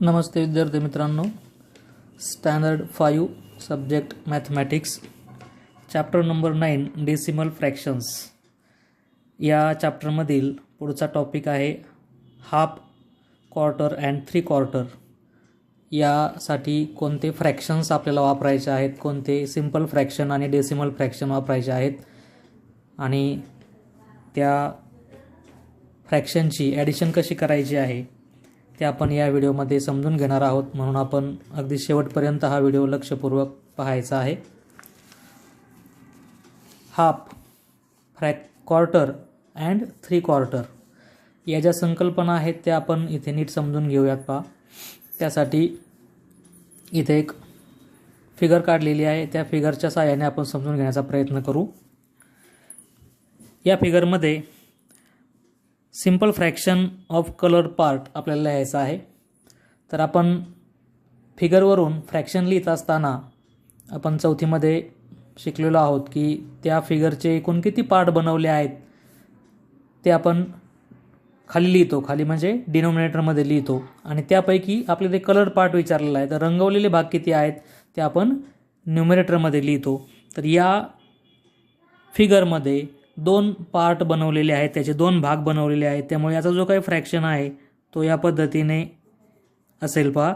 नमस्ते विद्यार्थी मित्रांनो. Standard five subject mathematics chapter number nine decimal fractions या चॅप्टरमधील पुढचा टॉपिक आहे half quarter and three quarter यासाठी कोणते फ्रॅक्शन्स आपल्याला वापरायचे आहेत कोणते सिंपल फ्रॅक्शन आणि डेसिमल फ्रॅक्शन वापरायचे आहेत आणि त्या फ्रॅक्शनची ॲडिशन कशी करायची आहे ते आपण या व्हिडिओमध्ये समजून घेणार आहोत. म्हणून आपण अगदी शेवटपर्यंत हा व्हिडिओ लक्षपूर्वक पाहायचा आहे. Half frac quarter and three quarter या ज्या संकल्पना आहेत त्या आपण इथे नीट समजून घेऊयात पहा. त्यासाठी इथे एक फिगर काढलेली आहे. त्या फिगरच्या सहाय्याने आपण समजून घेण्याचा प्रयत्न करू. या फिगरमध्ये simple fraction of colour part आपल्याला लिहायचं आहे. तर आपण फिगरवरून फ्रॅक्शन लिहित असताना आपण चौथीमध्ये शिकलेलो आहोत की त्या फिगरचे एकूण किती पार्ट बनवले आहेत ते आपण खाली लिहितो. खाली म्हणजे डिनोमिनेटरमध्ये लिहितो. आणि त्यापैकी आपले ते कलर पार्ट विचारलेला आहे. तर रंगवलेले भाग किती आहेत ते आपण न्युमिनेटरमध्ये लिहितो. तर या फिगरमध्ये दोन पार्ट बनवलेले आहेत त्याचे दोन भाग बनवलेले आहेत. त्यामुळे याचा जो काही फ्रॅक्शन आहे तो या पद्धतीने असेल पहा.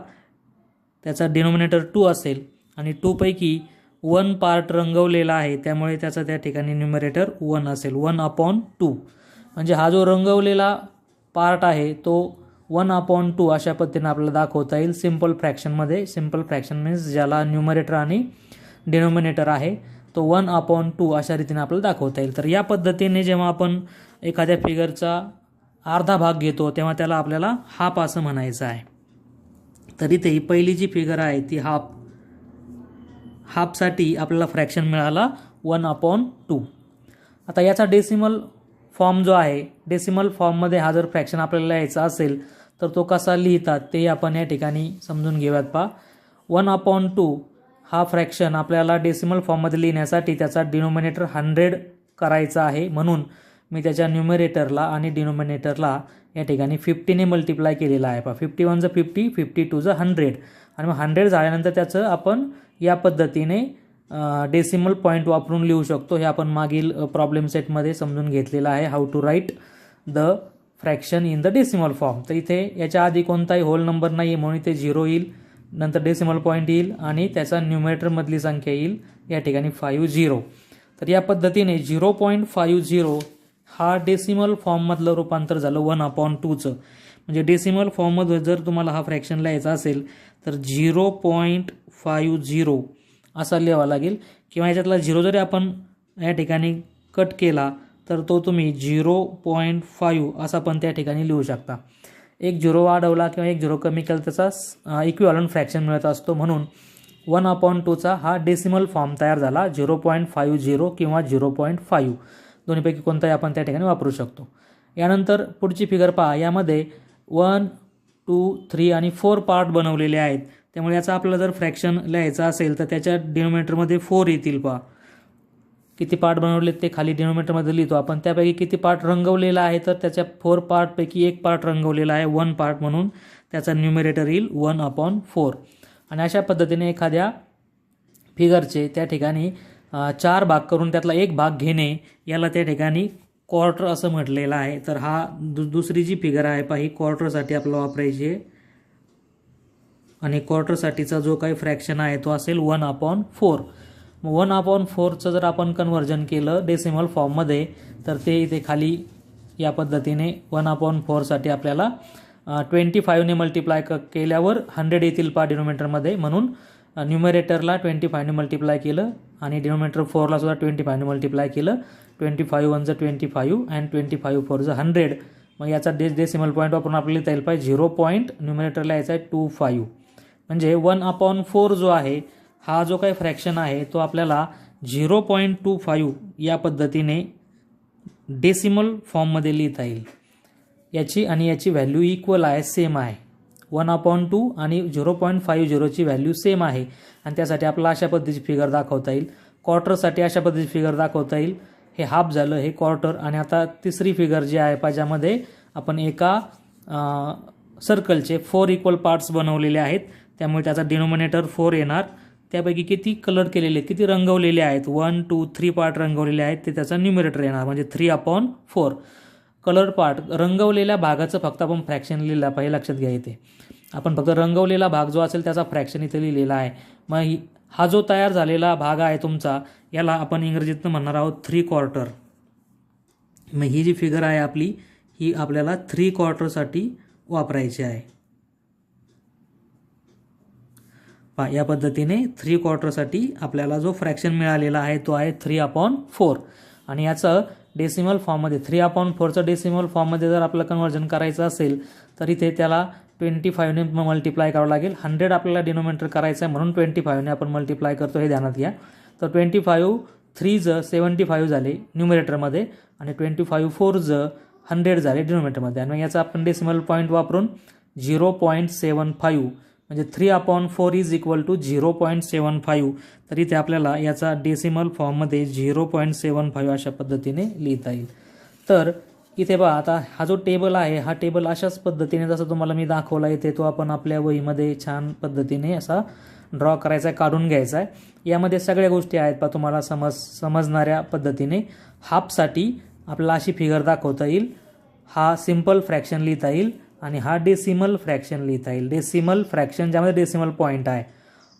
त्याचा डिनोमिनेटर टू असेल आणि टूपैकी वन पार्ट रंगवलेला आहे त्यामुळे त्याचा त्या ठिकाणी न्युमरेटर वन असेल. वन अपॉन टू म्हणजे हा जो रंगवलेला पार्ट आहे तो वन अपॉन टू अशा पद्धतीने आपल्याला दाखवता येईल. सिंपल फ्रॅक्शनमध्ये सिंपल फ्रॅक्शन मीन्स ज्याला न्युमरेटर आणि डिनोमिनेटर आहे. तो वन अपॉन टू अशा रीतीने आपल्याला दाखवता येईल. तर या पद्धतीने जेव्हा आपण एखाद्या फिगरचा अर्धा भाग घेतो तेव्हा त्याला आपल्याला हाफ असं म्हणायचं आहे. तर इथे ही पहिली जी फिगर आहे ती हाफ हाफसाठी आपल्याला फ्रॅक्शन मिळाला वन अपॉन टू. आता याचा डेसिमल फॉर्म जो आहे डेसिमल फॉर्ममध्ये हा जर फ्रॅक्शन आपल्याला यायचा असेल तर तो कसा लिहितात ते आपण या ठिकाणी समजून घेऊयात पहा. वन अपॉन टू हा फ्रॅक्शन आपल्याला डेसिमल फॉर्ममध्ये लिहिण्यासाठी त्याचा डिनोमिनेटर हंड्रेड करायचा आहे. म्हणून मी त्याच्या न्युमिरेटरला आणि डिनोमिनेटरला या ठिकाणी फिफ्टीने मल्टिप्लाय केलेला आहे. पहा फिफ्टी वन वनचं फिफ्टी फिफ्टी टू टूचं हंड्रेड आणि मग हंड्रेड झाल्यानंतर त्याचं आपण या पद्धतीने डेसिमल पॉईंट वापरून लिहू शकतो. हे आपण मागील प्रॉब्लेम सेटमध्ये समजून घेतलेलं आहे. How to write the fraction in the decimal form तर इथे याच्या आधी कोणताही होल नंबर नाही आहे म्हणून इथे झिरो येईल. नंतर डेसिमल पॉईंट येईल आणि त्याचा न्युमेटरमधली संख्या येईल. या ठिकाणी फाईव्ह झिरो तर या पद्धतीने झिरो पॉईंट फाईव्ह झिरो हा डेसिमल फॉर्ममधलं रूपांतर झालं वन अपॉन टूचं म्हणजे डेसिमल फॉर्ममध्ये जर तुम्हाला हा फ्रॅक्शन लिहायचा असेल तर झिरो पॉईंट फाईव्ह झिरो असा लिहावा लागेल. किंवा याच्यातला झिरो जरी आपण या ठिकाणी कट केला तर तो तुम्ही झिरो पॉईंट फाईव्ह असा पण त्या ठिकाणी लिहू शकता. एक झिरो वाढवला किंवा एक झिरो कमी केला त्याचा इक्विवलंट फ्रॅक्शन मिळत असतो. म्हणून वन अपॉन टूचा हा डेसिमल फॉर्म तयार झाला झिरो पॉईंट फाईव्ह झिरो किंवा झिरो पॉईंट फाईव्ह. दोन्हीपैकी कोणताही आपण त्या ठिकाणी वापरू शकतो. यानंतर पुढची फिगर पहा. यामध्ये वन टू थ्री आणि फोर पार्ट बनवलेले आहेत. त्यामुळे याचा आपल्याला जर फ्रॅक्शन लिहायचं असेल तर त्याच्या डिनोमिनेटरमध्ये फोर येतील पहा. किती पार्ट बनवले ते खाली डिनोमिनेटरमध्ये लिहितो आपण त्यापैकी किती पार्ट रंगवलेला आहे तर त्याच्या फोर पार्टपैकी एक पार्ट रंगवलेला आहे वन पार्ट म्हणून. त्याचा न्युमिरेटर येईल वन अपॉन फोर. आणि अशा पद्धतीने एखाद्या फिगरचे त्या ठिकाणी चार भाग करून त्यातला एक भाग घेणे याला त्या ठिकाणी क्वार्टर असं म्हटलेलं आहे. तर हा दु दुसरी जी फिगर आहे पा ही क्वार्टरसाठी आपल्याला वापरायची आहे. आणि क्वार्टरसाठीचा जो काही फ्रॅक्शन आहे तो असेल वन अपॉन फोर. मग वन अपॉन फोरचं जर आपण कन्व्हर्जन केलं डेसिमल फॉर्ममध्ये तर ते इथे खाली या पद्धतीने वन अपॉन फोरसाठी आपल्याला ट्वेंटी फाईव्हने मल्टिप्लाय क केल्यावर हंड्रेड येतील पा डिनोमिनेटरमध्ये म्हणून न्युमरेटरला ट्वेंटी फायने मल्टिप्लाय केलं आणि डिनोमिनेटर फोरला सुद्धा ट्वेंटी फायने मल्टिप्लाय केलं. Twenty five वनचं twenty five and twenty five फोरचं hundred मग याचा डे डेसिमल पॉईंट वापरून आपल्याला लिहिता येईल पाहिजे झिरो पॉईंट न्युमिनेटरला यायचा आहे टू फाईव्ह म्हणजे वन अपॉन फोर जो आहे हा जो काही फ्रॅक्शन आहे तो आपल्याला झिरो पॉईंट टू फाईव्ह या पद्धतीने डेसिमल फॉर्ममध्ये लिहिता येईल. याची आणि याची व्हॅल्यू इक्वल आहे सेम आहे. वन अपॉन टू आणि झिरो पॉईंट फाईव्ह झिरोची व्हॅल्यू सेम आहे. आणि त्यासाठी आपल्याला अशा पद्धतीची फिगर दाखवता येईल. क्वार्टरसाठी अशा पद्धतीची फिगर दाखवता येईल. हे हाफ झालं हे क्वार्टर आणि आता तिसरी फिगर जी आहे ज्यामध्ये आपण एका सर्कलचे फोर इक्वल पार्ट्स बनवलेले आहेत. त्यामुळे त्याचा डिनोमिनेटर फोर येणार. त्यापैकी किती कलर केलेले किती रंगवलेले आहेत? वन टू थ्री पार्ट रंगवलेले आहेत ते त्याचा न्युमिरेटर येणार म्हणजे three upon four colour part रंगवलेल्या भागाचं फक्त आपण फ्रॅक्शन लिहिलं पाहिजे लक्षात घ्या इथे. आपण फक्त रंगवलेला भाग जो असेल त्याचा फ्रॅक्शन इथे लिहिलेला आहे. मग हा जो तयार झालेला भाग आहे तुमचा याला आपण इंग्रजीतनं म्हणणार आहोत थ्री क्वार्टर मग ही जी फिगर आहे आपली ही आपल्याला थ्री क्वार्टरसाठी वापरायची आहे. पा या पद्धतीने थ्री क्वार्टरसाठी आपल्याला जो फ्रॅक्शन मिळालेला आहे तो आहे थ्री अपॉन फोर आणि याचं डेसिमल फॉर्ममध्ये थ्री अपॉन फोरचं डेसिमल फॉर्ममध्ये जर आपलं कन्वर्जन करायचं असेल तर इथे त्याला ट्वेंटी फाईव्हने मल्टिप्लाय करावं लागेल. हंड्रेड आपल्याला डिनोमिनेटर करायचं आहे म्हणून ट्वेंटी फायवने आपण मल्टिप्लाय करतो हे ध्यानात घ्या. तर ट्वेंटी फाईव्ह थ्री ज सेवन्टी फाईव्ह झाले न्युमिरेटरमध्ये आणि ट्वेंटी फाईव्ह फोर ज हंड्रेड झाले डिनोमिनेटरमध्ये आणि मग याचा आपण डेसिमल पॉईंट वापरून झिरो पॉईंट सेवन फाईव्ह म्हणजे three upon four is equal to zero point seven five तर इथे आपल्याला याचा डेसिमल फॉर्ममध्ये झिरो पॉईंट सेवन फाईव्ह अशा पद्धतीने लिहिता येईल. तर इथे बघा आता हा जो टेबल आहे हा टेबल अशाच पद्धतीने जसं तुम्हाला मी दाखवला इथे तो आपण आपल्या वहीमध्ये छान पद्धतीने असा ड्रॉ करायचा आहे काढून घ्यायचा आहे. यामध्ये सगळ्या गोष्टी आहेत पा तुम्हाला समज समजणाऱ्या पद्धतीने. हाफसाठी आपल्याला अशी फिगर दाखवता येईल. हा सिंपल फ्रॅक्शन लिहिता येईल. आणि हा डेसिमल फ्रॅक्शन लिहिता येईल. डेसिमल फ्रॅक्शन ज्यामध्ये डेसिमल पॉईंट आहे.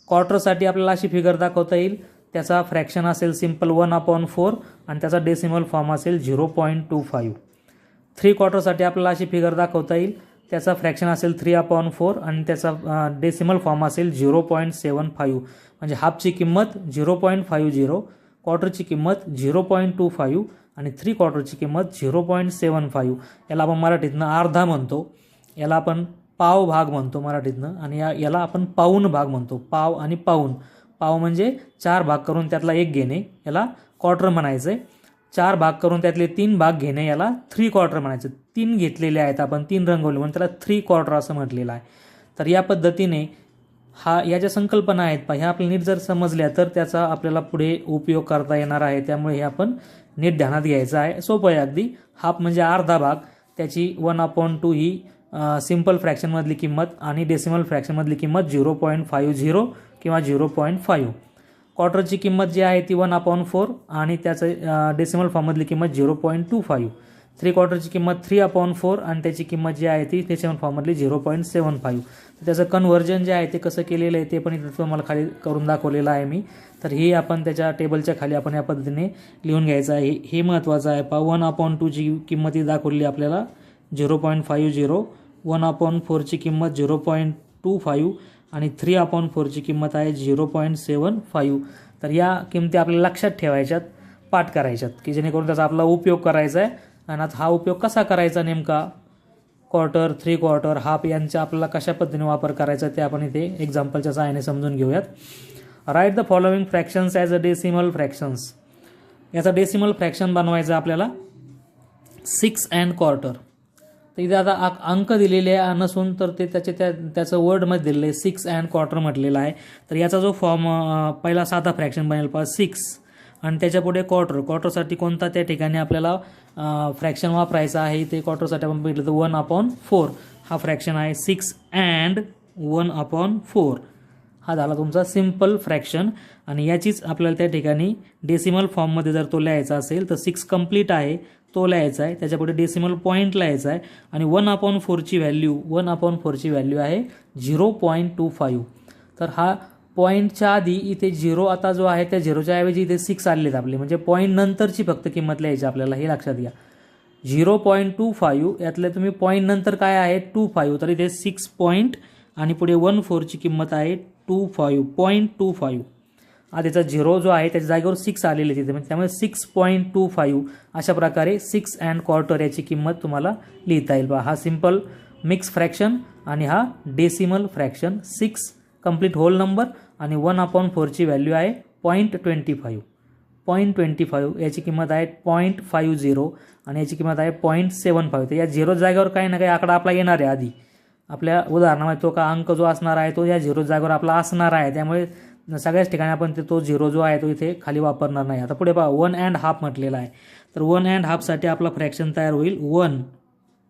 क्वार्टरसाठी आपल्याला अशी फिगर दाखवता येईल. त्याचा फ्रॅक्शन असेल सिंपल वन अपॉन फोर आणि त्याचा डेसिमल फॉर्म असेल zero point two five three क्वार्टरसाठी आपल्याला अशी फिगर दाखवता येईल. त्याचा फ्रॅक्शन असेल थ्री अपॉन फोर आणि त्याचा डेसिमल फॉर्म असेल झिरो पॉईंट सेवन फाईव्ह म्हणजे हाफची किंमत झिरो पॉईंट फाईव्ह झिरो क्वार्टरची किंमत झिरो पॉईंट टू फाईव्ह आणि थ्री क्वार्टरची किंमत झिरो पॉईंट सेवन फाईव्ह याला आपण मराठीतनं अर्धा म्हणतो. याला आपण पाव भाग म्हणतो मराठीतनं. आणि या याला आपण पाऊन भाग म्हणतो. पाव आणि पाऊन. पाव म्हणजे चार भाग करून त्यातला एक घेणे. याला क्वार्टर म्हणायचं आहे चार भाग करून त्यातले तीन भाग घेणे. याला थ्री क्वार्टर म्हणायचं. तीन घेतलेले आहेत आपण. तीन रंगवले म्हणून त्याला थ्री क्वार्टर असं म्हटलेलं आहे. तर या पद्धतीने हा या ज्या संकल्पना आहेत पा ह्या आपल्या नीट जर समजल्या तर त्याचा आपल्याला पुढे उपयोग करता येणार आहे. त्यामुळे हे आपण नीट ध्यानात घ्यायचं आहे. सोपं आहे अगदी. हाफ म्हणजे अर्धा भाग. त्याची वन अपॉन टू ही सिंपल फ्रॅक्शनमधली किंमत आणि डेसिमल फ्रॅक्शनमधली किंमत झिरो पॉईंट फाईव्ह झिरो किंवा झिरो पॉईंट फाईव्ह क्वार्टरची किंमत जी आहे ती वन अपॉन फोर आणि त्याचं डेसिमल फॉर्ममधली किंमत zero point two five three क्वार्टरची किंमत थ्री अपॉन फोर आणि त्याची किंमत जी आहे ती डेसिमल फॉर्ममधली झिरो पॉईंट सेवन फाईव्ह तर त्याचं कन्व्हर्जन जे आहे ते कसं केलेलं आहे ते पण इथं तुम्हाला खाली करून दाखवलेलं आहे मी. तर हे आपण त्याच्या टेबलच्या खाली आपण या पद्धतीने लिहून घ्यायचं आहे. हे महत्त्वाचं आहे. पा वन अपॉन टूची किंमत ही दाखवली आपल्याला zero point five zero one upon फोरची किंमत झिरो पॉईंट टू फाईव्ह आणि थ्री अपॉन फोरची किंमत आहे झिरो पॉईंट सेवन फाईव्ह. तर या किमती आपल्याला लक्षात ठेवायच्यात पाठ करायच्यात की जेणेकरून त्याचा आपला उपयोग करायचा आहे आणि आता हा उपयोग कसा करायचा नेमका? क्वार्टर थ्री क्वार्टर हाफ यांचा आपल्याला कशा पद्धतीने वापर करायचा ते आपण इथे एक्झाम्पलच्या सहाय्याने समजून घेऊयात. Write the following fractions as a decimal fractions याचा डेसिमल फ्रॅक्शन बनवायचं आपल्याला. सिक्स अँड क्वार्टर तर इथे आता अंक दिलेले आहे नसून तर ते त्याचे त्या त्याचं वर्डमध्ये दिलेलं आहे. सिक्स अँड क्वार्टर म्हटलेलं आहे. तर याचा जो फॉर्म पहिला साधा फ्रॅक्शन बनेल पहा. सिक्स आणि त्याच्यापुढे क्वार्टर क्वार्टरसाठी कोणता त्या ठिकाणी आपल्याला फ्रॅक्शन वापरायचं आहे? ते क्वार्टरसाठी आपण बघितलं तर वन अपॉन फोर हा फ्रॅक्शन आहे. Six and one upon four हा झाला तुमचा सिंपल फ्रॅक्शन आणि याचीच आपल्याला त्या ठिकाणी डेसिमल फॉर्ममध्ये जर तो लिहायचा असेल तर सिक्स कंप्लीट आहे. तो लिहायचा आहे. त्याच्यापुढे डेसिमल पॉईंट लिहायचा आहे. आणि वन अपॉन फोरची व्हॅल्यू वन अपॉन फोरची व्हॅल्यू आहे झिरो पॉईंट टू फाईव्ह तर हा पॉईंटच्या आधी इथे झिरो आता जो आहे त्या झिरोच्या ऐवजी इथे सिक्स आलेले आपले. म्हणजे पॉईंट नंतरची फक्त किंमत लिहायची आपल्याला हे लक्षात घ्या. झिरो पॉईंट टू फाईव्ह यातले तुम्ही पॉईंट नंतर काय आहे? टू फाईव्ह तर इथे सिक्स पॉईंट आणि पुढे वन फोरची किंमत आहे two five point two five आधीचा झिरो जो आहे त्याच्या जागेवर सिक्स आलेले तिथे. म्हणजे त्यामुळे सिक्स पॉईंट टू फाईव्ह अशा प्रकारे सिक्स अँड क्वार्टर याची किंमत तुम्हाला लिहिता येईल. बा हा सिंपल मिक्स फ्रॅक्शन आणि हा decimal fraction six complete whole number आणि वन अपॉन फोरची व्हॅल्यू आहे point twenty five point twenty five याची किंमत आहे पॉईंट फाईव्ह झिरो आणि याची किंमत आहे पॉईंट सेवन फाईव्ह तर या झिरो जागेवर काही ना काही आकडा आपला येणार आहे आधी. आपल्या उदाहरणामध्ये तो का अंक जो असणार आहे तो या झिरो जागेवर आपला असणार आहे. त्यामुळे सगळ्याच ठिकाणी आपण ते तो झिरो जो आहे तो इथे खाली वापरणार नाही. आता पुढे पहा वन अँड हाफ म्हटलेला आहे. तर वन अँड हाफसाठी आपला फ्रॅक्शन तयार होईल वन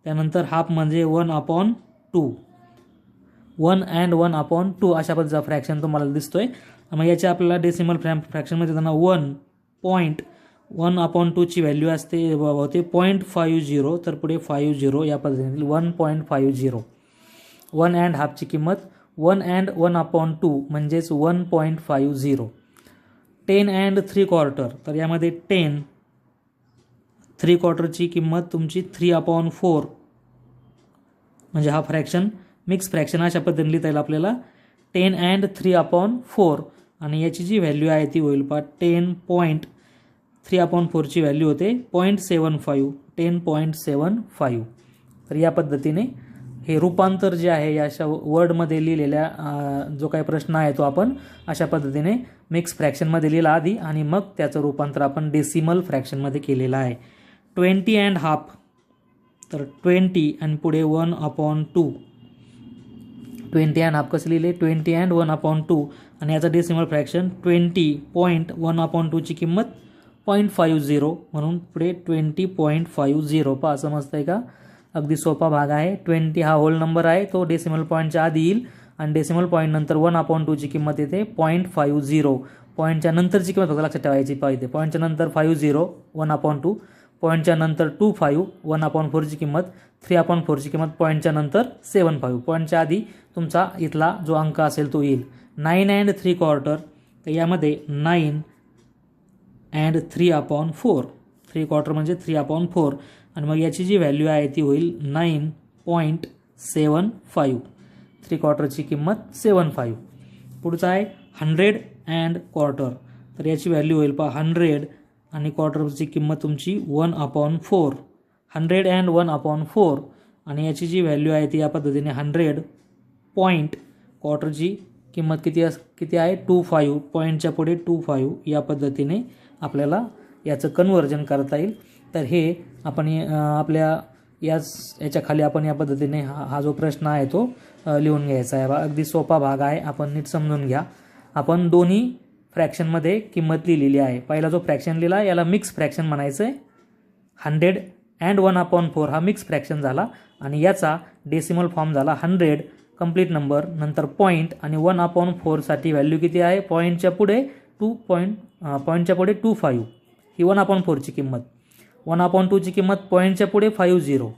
त्यानंतर हाफ म्हणजे one upon two one and one upon two अशा पद्धतीचा फ्रॅक्शन तुम्हाला दिसतोय. मग याच्या आपल्याला डेसिमल फ्रॅम फ्रॅक्शनमध्ये त्यांना वन पॉईंट वन अपॉन टूची व्हॅल्यू असते होते पॉईंट फाईव्ह झिरो तर पुढे फाईव्ह झिरो या पद्धतीने one point five zero one and हाफची किंमत one and one upon two म्हणजेच one point five zero. Ten and three quarter. तर यामध्ये टेन थ्री क्वार्टरची किंमत तुमची थ्री अपॉन फोर. म्हणजे हा फ्रॅक्शन मिक्स फ्रॅक्शन अशा पद्धतीने लिहिता येईल आपल्याला. Ten and three upon four. आणि याची जी व्हॅल्यू आहे ती होईल पा टेन पॉईंट थ्री अपॉन फोरची व्हॅल्यू होते point seven five. Ten point seven five. तर या पद्धतीने हे रूपांतर जे आहे या अशा वर्डमध्ये लिहिलेल्या जो काही प्रश्न आहे तो आपण अशा पद्धतीने मिक्स फ्रॅक्शनमध्ये लिहिला आधी आणि मग त्याचं रूपांतर आपण डेसिमल फ्रॅक्शनमध्ये केलेलं आहे. ट्वेंटी अँड हाफ तर ट्वेंटी आणि पुढे one upon two twenty and half कसं लिहिले? Twenty and one upon two आणि याचा decimal fraction twenty point one upon टूची किंमत पॉईंट फाईव्ह झिरो म्हणून पुढे ट्वेंटी पॉईंट फाईव्ह झिरो पहा आहे का? अगदी सोपा भाग आहे. ट्वेंटी हा होल नंबर आहे. तो डेसिमल पॉईंटच्या आधी येईल. आणि डेसिमल पॉईंट नंतर वन अपॉन टूची किंमत येते. पॉईंट फाईव्ह झिरो पॉईंटच्या नंतरची किंमत फक्त लक्षात ठेवायची पाहिजे. पॉईंटच्या नंतर five zero one upon two पॉईंटच्या नंतर टू फाईव्ह वन अपॉन फोरची किंमत. थ्री अपॉन फोरची किंमत पॉईंटच्या नंतर सेवन फाईव्ह पॉईंटच्या आधी तुमचा इथला जो अंक असेल तो येईल. नाईन अँड थ्री क्वार्टर तर यामध्ये nine and three upon four three quarter म्हणजे थ्री अपॉन फोर आणि मग याची जी व्हॅल्यू आहे ती होईल nine point seven five three क्वार्टरची किंमत सेवन फाईव्ह पुढचं आहे हंड्रेड अँड क्वार्टर तर याची व्हॅल्यू होईल पहा हंड्रेड आणि क्वार्टरची किंमत तुमची one upon four hundred and one upon four आणि याची जी व्हॅल्यू आहे ती या पद्धतीने हंड्रेड पॉईंट क्वार्टरची किंमत किती अस किती आहे? टू फाईव्ह पॉईंटच्या पुढे टू फाईव्ह या पद्धतीने आपल्याला याचं कन्वर्जन करता येईल. तर हे आपण आपल्या याच याच्या खाली आपण या पद्धतीने हा हा जो प्रश्न आहे तो लिहून घ्यायचा आहे. बा अगदी सोपा भाग आहे. आपण नीट समजून घ्या. आपण दोन्ही फ्रॅक्शनमध्ये किंमत लिहिलेली आहे. पहिला जो फ्रॅक्शन लिहिला याला मिक्स फ्रॅक्शन म्हणायचं आहे hundred and one upon four हा मिक्स फ्रॅक्शन झाला आणि याचा डेसिमल फॉर्म झाला हंड्रेड कंप्लीट नंबर नंतर पॉईंट आणि वन अपॉन फोरसाठी व्हॅल्यू किती आहे? पॉईंटच्या पुढे टू पॉईंट पॉईंटच्या पुढे टू फाईव्ह ही वन अपॉन फोरची किंमत. वन अपॉन टूची किंमत पॉईंटच्या पुढे फाईव्ह झिरो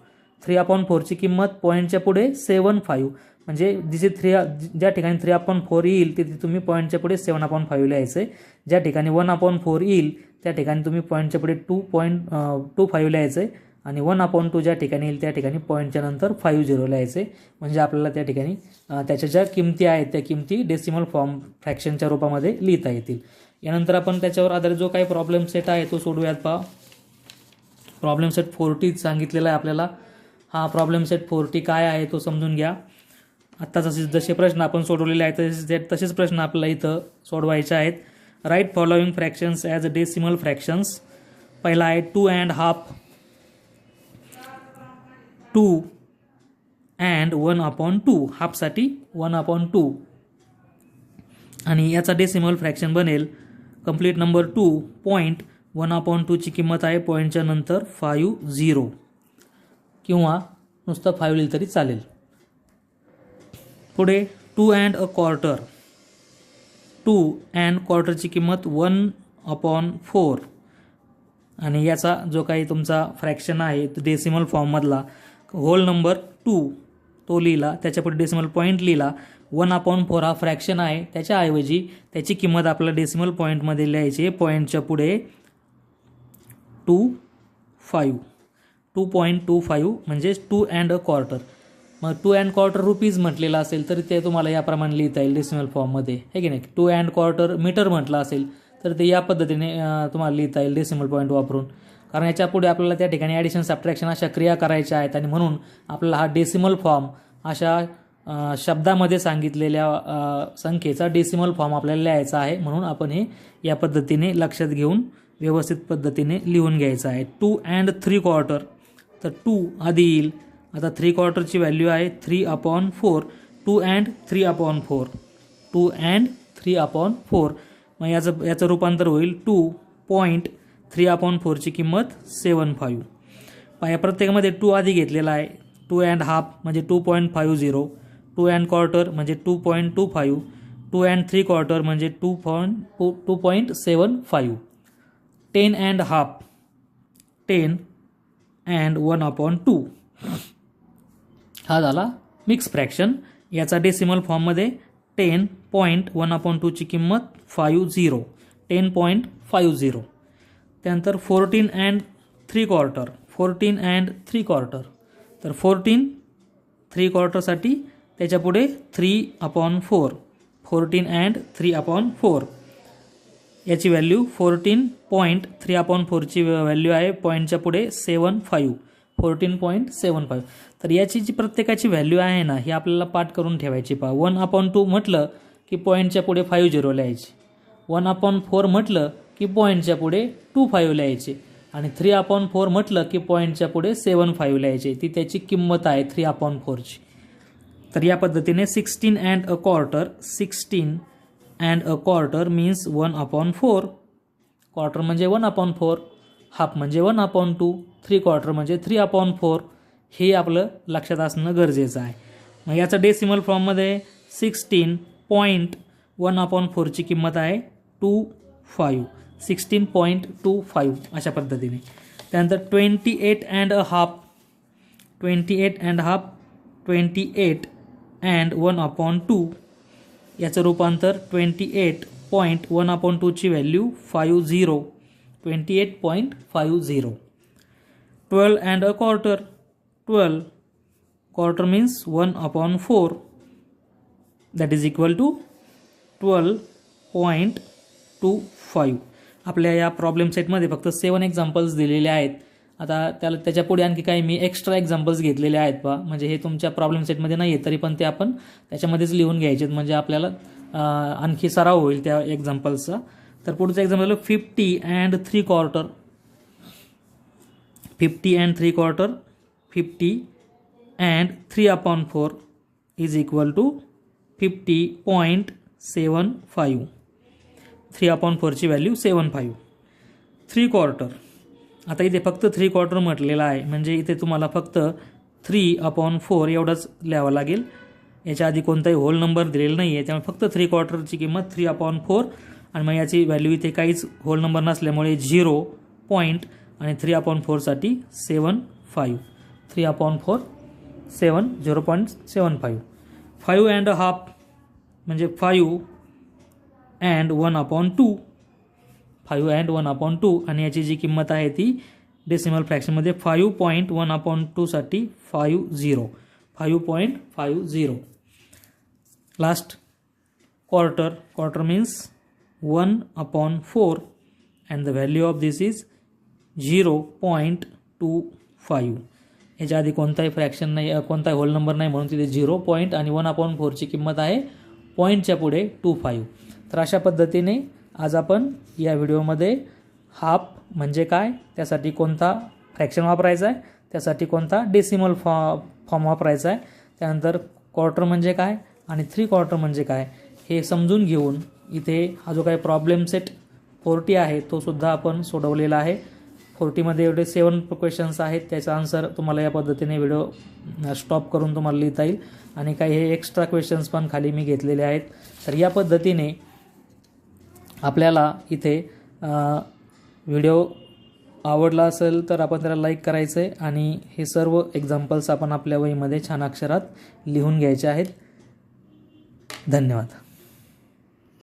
थ्री अपॉन फोरची किंमत पॉईंटच्या पुढे सेवन फाईव्ह म्हणजे जिथे थ्री ज्या ठिकाणी थ्री अपॉन फोर येईल तिथे तुम्ही पॉईंटच्या पुढे सेवन अपॉन फाईव्ह लिहायचं. आहे ज्या ठिकाणी वन अपॉन फोर येईल त्या ठिकाणी तुम्ही पॉईंटच्या पुढे टू पॉईंट टू फाईव्ह लिहायचं. आहे आणि वन अपॉन टू ज्या ठिकाणी येईल त्या ठिकाणी पॉईंटच्या नंतर फाईव्ह झिरो लिहायचं. आहे म्हणजे आपल्याला त्या ठिकाणी त्याच्या ज्या किमती आहेत त्या किमती डेसिमल फॉर्म फ्रॅक्शनच्या रूपामध्ये लिहिता येतील. यानंतर आपण त्याच्यावर आधारित जो काही प्रॉब्लेम सेट आहे तो सोडूयात पहा. प्रॉब्लेम सेट फोर्टी सांगितलेला आहे आपल्याला. हा प्रॉब्लेम सेट फोर्टी काय आहे तो समजून घ्या. आत्ता जसे जसे प्रश्न आपण सोडवलेले आहेत तसे तसेच प्रश्न आपल्याला इथं सोडवायचे आहेत. Write following fractions as decimal fractions पहिला आहे two and half two and one upon two हाफसाठी one upon two आणि याचा डेसिमल फ्रॅक्शन बनेल. Complete number two point one upon टूची किंमत आहे पॉईंटच्या नंतर फाईव्ह झिरो किंवा नुसतं फाईव्ह लिहिलं तरी चालेल. पुढे two and a quarter two and क्वार्टरची किंमत वन अपॉन फोर आणि याचा जो काही तुमचा फ्रॅक्शन आहे तो डेसिमल फॉर्ममधला होल नंबर टू तो लिहिला त्याच्यापुढे डेसिमल पॉईंट लिहिला. वन अपॉन फोर हा फ्रॅक्शन आहे. त्याच्याऐवजी त्याची किंमत आपल्याला डेसिमल पॉईंटमध्ये लिहायची आहे. पॉईंटच्या पुढे two five two point two five म्हणजेच टू अँड अ क्वार्टर मग टू अँड क्वार्टर रुपीज म्हटलेलं असेल तर ते तुम्हाला याप्रमाणे लिहिता येईल डेसिमल फॉर्ममध्ये हे की नाही? टू अँड क्वार्टर मीटर म्हटलं असेल तर ते या पद्धतीने तुम्हाला लिहिता येईल डेसिमल पॉईंट वापरून. कारण याच्यापुढे आपल्याला त्या ठिकाणी ॲडिशन सबट्रॅक्शन अशा क्रिया करायच्या आहेत आणि म्हणून आपल्याला हा डेसिमल फॉर्म अशा शब्दामध्ये सांगितलेल्या संख्येचा डेसिमल फॉर्म आपल्याला लिहायचा आहे. म्हणून आपण हे या पद्धतीने लक्षात घेऊन व्यवस्थित पद्धतीने लिहून घ्यायचं आहे. Two and three quarter. तर टू आधी येईल. आता थ्री क्वार्टरची व्हॅल्यू आहे three upon four. Two and three upon four. Two and three upon four. मग याचं याचं रूपांतर होईल टू पॉईंट थ्री अपॉन फोरची किंमत सेवन फाईव्ह. पहा या प्रत्येकामध्ये टू आधी घेतलेला आहे. टू अँड हाफ म्हणजे two point five zero. Two and quarter म्हणजे two point two five. Two and three quarter म्हणजे two point two two point seven five. Ten and half ten and one upon two हा झाला mix fraction याचा decimal फॉर्ममध्ये ten point one upon टूची किंमत five zero ten point five zero त्यानंतर fourteen and three quarter fourteen and three quarter तर fourteen three क्वार्टरसाठी त्याच्यापुढे three upon four fourteen and three upon four याची value fourteen point three upon फोरची value आहे. पॉईंटच्या पुढे seven five fourteen point seven five तर याची जी प्रत्येकाची व्हॅल्यू आहे ना ही आपल्याला पाठ करून ठेवायची पहा. वन अपॉन टू म्हटलं की पॉईंटच्या पुढे फाईव्ह झिरो लिहायची. वन अपॉन फोर म्हटलं की पॉईंटच्या पुढे टू फाईव्ह लिहायचे. आणि थ्री अपॉन फोर म्हटलं की पॉईंटच्या पुढे सेवन फाईव्ह लिहायचे. ती त्याची किंमत आहे थ्री अपॉन फोरची तर या पद्धतीने sixteen and a quarter sixteen and a quarter means one upon four quarter म्हणजे वन अपॉन फोर हाफ म्हणजे one upon two three quarter म्हणजे थ्री अपॉन फोर हे आपलं लक्षात असणं गरजेचं आहे. मग याचं डेसिमल फॉर्ममध्ये सिक्स्टीन पॉईंट वन अपॉन फोरची किंमत आहे two five sixteen point two five अशा पद्धतीने. त्यानंतर twenty eight and a half twenty eight and half twenty eight and one upon two याचं रूपांतर twenty eight point one upon टूची value five zero twenty eight point five zero twelve and a quarter twelve quarter means one upon four that is equal to twelve point two five आपल्या या problem सेटमध्ये फक्त सेवन examples दिलेले आहेत. आता त्याला त्याच्या पुढे आणखी काही मी एक्स्ट्रा एक्झाम्पल्स घेतलेले आहेत बा. म्हणजे हे तुमच्या प्रॉब्लेम सेटमध्ये नाही आहे तरी पण ते आपण त्याच्यामध्येच लिहून घ्यायचे म्हणजे आपल्याला आणखी सराव होईल त्या एक्झाम्पल्सचा तर पुढचं example fifty and three quarter fifty and three quarter fifty and three upon four is equal to fifty point seven five three upon फोरची value seven five three quarter आता इथे फक्त थ्री क्वार्टर म्हटलेलं आहे. म्हणजे इथे तुम्हाला फक्त थ्री अपॉन फोर एवढंच लिहावं लागेल. याच्या आधी कोणताही होल नंबर दिलेला नाही आहे त्यामुळे फक्त थ्री क्वार्टरची किंमत थ्री अपॉन फोर आणि मग याची व्हॅल्यू इथे काहीच होल नंबर नसल्यामुळे झिरो पॉईंट आणि three upon फोरसाठी seven five three upon four seven zero point seven five five and half म्हणजे five and one upon two five and one upon two आणि याची जी किंमत आहे ती डेसिमल फ्रॅक्शनमध्ये five point one upon टूसाठी five zero. Five point five zero. Last quarter quarter means one upon four and the value of this is zero point two five याच्या आधी कोणताही फ्रॅक्शन नाही कोणताही होल नंबर नाही म्हणून तिथे zero point आणि one upon फोरची किंमत आहे पॉईंटच्या पुढे टू फाईव्ह तर अशा पद्धतीने आज आपण या व्हिडिओमध्ये हाफ म्हणजे काय त्यासाठी कोणता फ्रॅक्शन वापरायचा आहे त्यासाठी कोणता डेसिमल फॉ फॉर्म वापरायचा आहे त्यानंतर क्वार्टर म्हणजे काय आणि थ्री क्वार्टर म्हणजे काय हे समजून घेऊन इथे हा जो काही प्रॉब्लेम सेट फोर्टी आहे तो सुद्धा आपण सोडवलेला आहे. फोर्टीमध्ये एवढे सेवन क्वेश्चन्स आहेत त्याचा आन्सर तुम्हाला या पद्धतीने व्हिडिओ स्टॉप करून तुम्हाला लिहिता येईल. आणि काही हे एक्स्ट्रा क्वेश्चन्स पण खाली मी घेतलेले आहेत. तर या पद्धतीने आपल्याला इथे व्हिडिओ आवडला असेल तर आपण त्याला लाईक करायचं आहे आणि हे सर्व एक्झाम्पल्स आपण आपल्या वहीमध्ये छान अक्षरात लिहून घ्यायचे आहेत. धन्यवाद.